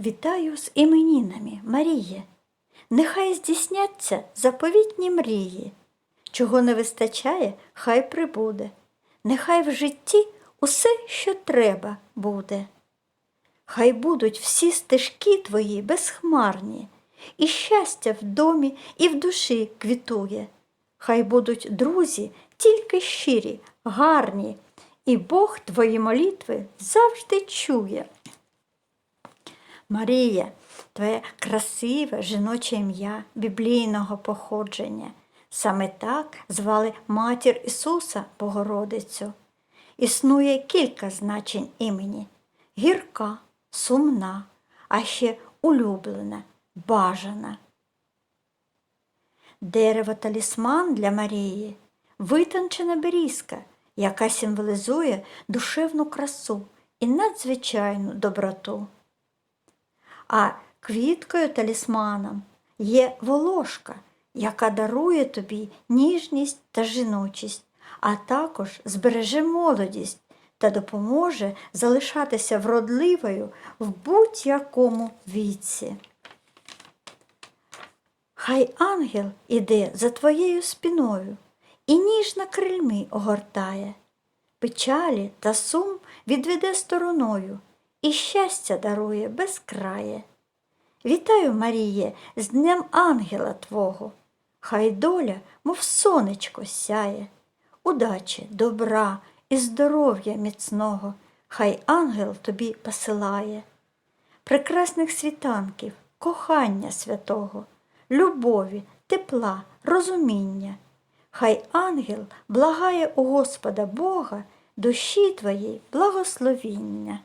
Вітаю з іменінами, Маріє. Нехай здійсняться заповітні мрії. Чого не вистачає, хай прибуде. Нехай в житті усе, що треба, буде. Хай будуть всі стежки твої безхмарні, і щастя в домі і в душі квітує. Хай будуть друзі тільки щирі, гарні, і Бог твої молитви завжди чує. Марія, твоє красиве жіноче ім'я біблійного походження. Саме так звали матір Ісуса Богородицю. Існує кілька значень імені гірка, сумна, а ще улюблена, бажана. Дерево талісман для Марії витончена берізка, яка символізує душевну красу і надзвичайну доброту. А квіткою талісманом є волошка, яка дарує тобі ніжність та жіночість, а також збереже молодість та допоможе залишатися вродливою в будь-якому віці. Хай ангел іде за твоєю спіною і ніжно крильми огортає, печалі та сум відведе стороною і щастя дарує безкрає. Вітаю, Маріє, з Днем Ангела Твого. Хай доля, мов сонечко, сяє, удачі, добра і здоров'я міцного, хай ангел тобі посилає, прекрасних світанків, кохання святого, любові, тепла, розуміння. Хай ангел благає у Господа Бога душі твоїй благословіння.